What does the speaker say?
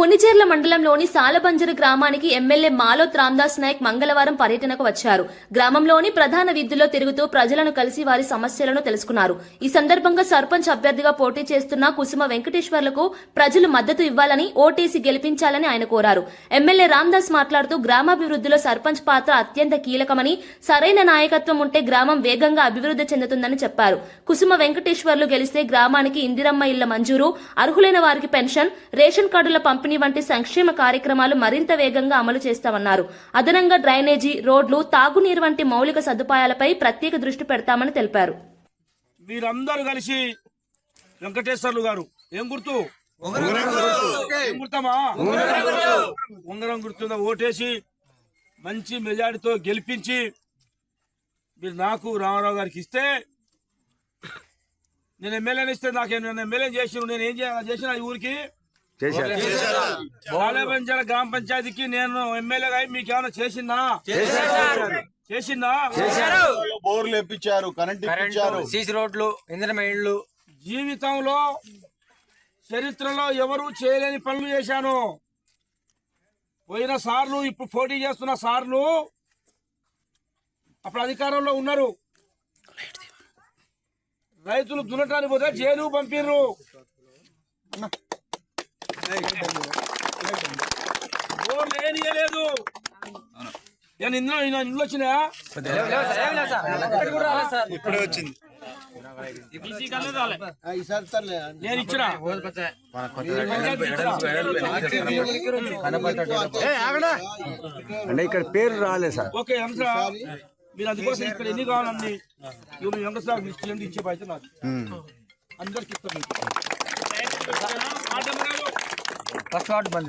కొనిచెర్ల మండలంలోని సాలబంజరు గ్రామానికి ఎమ్మెల్యే మాలోత్ రామ్దాస్ నాయక్ మంగళవారం పర్యటనకు వచ్చారు. గ్రామంలోని ప్రధాన వీధుల్లో తిరుగుతూ ప్రజలను కలిసి వారి సమస్యలను తెలుసుకున్నారు. ఈ సందర్భంగా సర్పంచ్ అభ్యర్థిగా పోటీ చేస్తున్న కుసుమ వెంకటేశ్వర్లకు ప్రజలు మద్దతు ఇవ్వాలని ఓటేసి గెలిపించాలని ఆయన కోరారు. ఎమ్మెల్యే రామ్దాస్ మాట్లాడుతూ గ్రామాభివృద్ధిలో సర్పంచ్ పాత్ర అత్యంత కీలకమని సరైన నాయకత్వం ఉంటే గ్రామం వేగంగా అభివృద్ధి చెందుతుందని చెప్పారు. కుసుమ వెంకటేశ్వర్లు గెలిస్తే గ్రామానికి ఇందిరమ్మ ఇళ్ళ మంజూరు అర్హులైన వారికి పెన్షన్ రేషన్ కార్డుల పంపిణీ వంటి సంక్షేమ కార్యక్రమాలు మరింత వేగంగా అమలు చేస్తామన్నారు. అదనంగా డ్రైనేజీ రోడ్లు తాగునీరు వంటి మౌలిక సదుపాయాలపై ప్రత్యేక దృష్టి పెడతామని తెలిపారు. మీరందరూ కలిసి వెంకటేశ్వర్లు గారు ఏం గుర్తు? గుర్తమా ఉంగరం గుర్తుందా? ఓటేసి మంచి మెజారిటీతో గెలిపించి మీరు నాకు రామారావు గారికి ఇస్తే నేను ఎమ్మెల్యేని ఇస్తే నాకు నేను ఎమ్మెల్యే చేసి నేను ఏం చేయాలి చేసిన ఈ ఊరికి బాలబంజల గ్రామ పంచాయతీకి నేను ఎమ్మెల్యేగా అయి మీకు ఏమైనా చేసిందా? చేసిందా? బోర్లు ఎప్పించారు కరెంట్ ఇప్పించారు. సీసీ రోడ్లు ఇళ్ళు. జీవితంలో చరిత్రలో ఎవరు చేయలేని పనులు చేశాను. పోయిన సార్లు ఇప్పుడు పోటీ చేస్తున్న సార్లు అప్పుడు అధికారంలో ఉన్నారు. రైతులు దున్నటానికి పోతే జైలు పంపిర్రు. నేను ఇందులో వచ్చినా ఇప్పుడే వచ్చింది. నేను ఇచ్చిన అంటే ఇక్కడ పేరు రాలేదు సార్. ఓకే మీరు అందుకోసం ఇక్కడ ఎన్ని కావాలండి? ఇవి మీ వెంకటరావు లిస్ట్ చేయండి ఇచ్చే బాధ్యత నాకు. అందరికి ఇస్తాను. ఫస్ట్ వార్డు బంద్